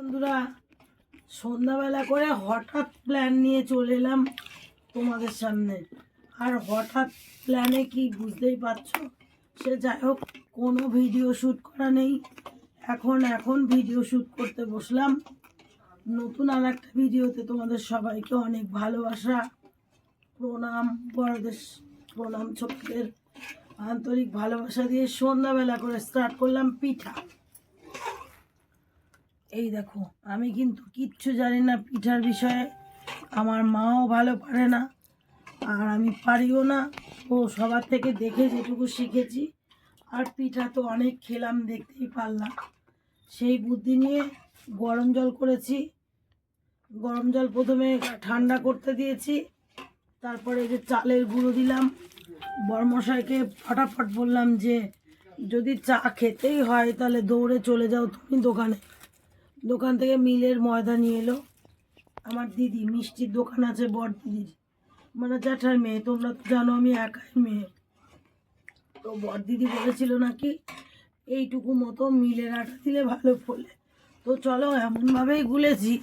বন্ধুরা, সন্ধ্যাবেলা করে হঠাৎ প্ল্যান নিয়ে চলে এলাম তোমাদের সামনে। আর হঠাৎ প্ল্যানে কি বুঝতেই পারছ? সে যাই হোক, কোনো ভিডিও শ্যুট করা নেই। এখন এখন ভিডিও শ্যুট করতে বসলাম। নতুন আর একটা ভিডিওতে তোমাদের সবাইকে অনেক ভালোবাসা, প্রণাম, বড়দের, প্রণাম ছোটদের আন্তরিক ভালোবাসা দিয়ে সন্ধ্যাবেলা করে স্টার্ট করলাম পিঠা। এই দেখো, আমি কিন্তু কিচ্ছু জানি না পিঠার বিষয়ে। আমার মাও ভালো পারে না, আর আমি পারিও না। ও সবার থেকে দেখে যেটুকু শিখেছি, আর পিঠা তো অনেক খেলাম, দেখতেই পারলাম। সেই বুদ্ধি নিয়ে গরম জল করেছি। গরম জল প্রথমে ঠান্ডা করতে দিয়েছি। তারপরে যে চালের গুঁড়ো দিলাম। বরমশাইকে ফটাফট বললাম যে, যদি চা খেতেই হয়, তাহলে দৌড়ে চলে যাও তুমি দোকানে। দোকান থেকে মিলের ময়দা নিয়ে এলো। আমার দিদি, মিষ্টির দোকান আছে বড় দিদির। মানে জ্যাঠার মেয়ে, তোমরা তো জানো আমি একাই মেয়ে। তো বড় দিদি বলেছিল নাকি, এইটুকু মতো মিলের আটা দিলে ভালো ফোলে। তো চলো, এমনভাবেই গুলেছি।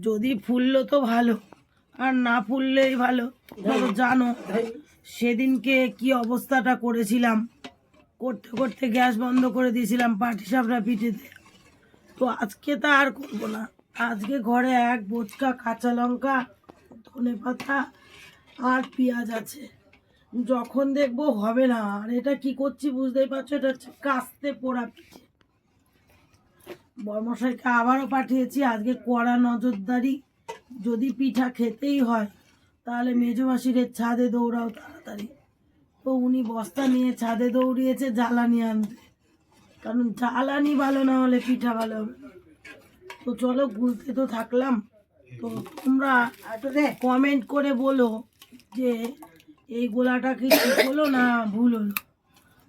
যদি ফুললো তো ভালো, আর না ফুললেই ভালো। ধরো জানো, সেদিনকে কি অবস্থাটা করেছিলাম। করতে করতে গ্যাস বন্ধ করে দিয়েছিলাম পাটি সাপড়া পিঠেতে। তো আজকে তা আর করব না। আজকে ঘরে এক বোচকা কাঁচা লঙ্কা, ধনে পাতা আর পেঁয়াজ আছে। যখন দেখব হবে না, আর এটা কি করছি বুঝতেই পারছ? এটা হচ্ছে কাস্তে পোড়া পিঠে। বর্মশাইকে আবারও পাঠিয়েছি, আজকে কড়া নজরদারি। যদি পিঠা খেতেই হয়, তাহলে মেজমাসিরের ছাদে দৌড়াও তাড়াতাড়ি। তো উনি বস্তা নিয়ে ছাদে দৌড়িয়েছে, জ্বালানি আনতে। কারণ জ্বালানি ভালো না হলে পিঠা ভালো। হবে তো চলো গুলতে তো থাকলাম। তো তোমরা কমেন্ট করে বলো যে এই গোলাটা কি ঠিক হলো না ভুল হলো।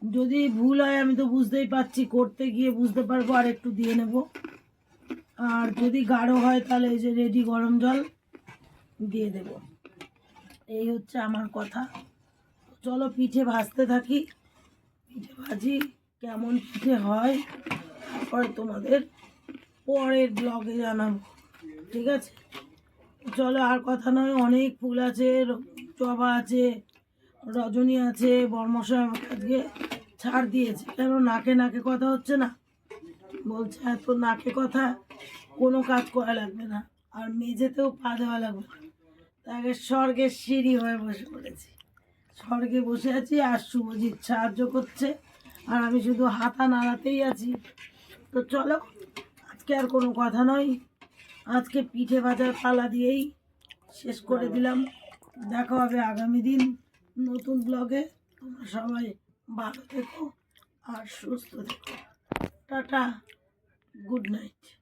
যদি ভুল হয় আমি তো বুঝতেই পারছি, করতে গিয়ে বুঝতে পারব, আর একটু দিয়ে নেব। আর যদি গাঢ় হয় তাহলে এই যে রেডি গরম জল দিয়ে দেব। এই হচ্ছে আমার কথা। চলো পিঠে ভাজতে থাকি। পিঠে ভাজি। কেমন পিঠে হয় তারপরে তোমাদের পরের ব্লগে জানাব, ঠিক আছে? চলো, আর কথা নয়, অনেক ফুল আছে, জবা আছে, রজনী আছে, বর্মশা আজকে ছাড় দিয়েছে। কেন, নাকে নাকে কথা হচ্ছে না? বলছে, এত নাকে কথা, কোনো কাজ করা লাগবে না, আর মেঝেতেও পা দেওয়া লাগবে না। তাকে স্বর্গের সিঁড়ি হয়ে বসে পড়েছি। স্বর্গে বসে আছি, আর শুভজিৎ সাহায্য করছে। আর আমি শুধু হাতা নাড়াতেই আছি। তো চলো, আজকে আর কোনো কথা নয়। আজকে পিঠে বাজার পালা দিয়েই শেষ করে দিলাম। দেখা হবে আগামী দিন নতুন ব্লগে। তোমরা সবাই ভালো থেকো আর সুস্থ থেকো। Tata, good night.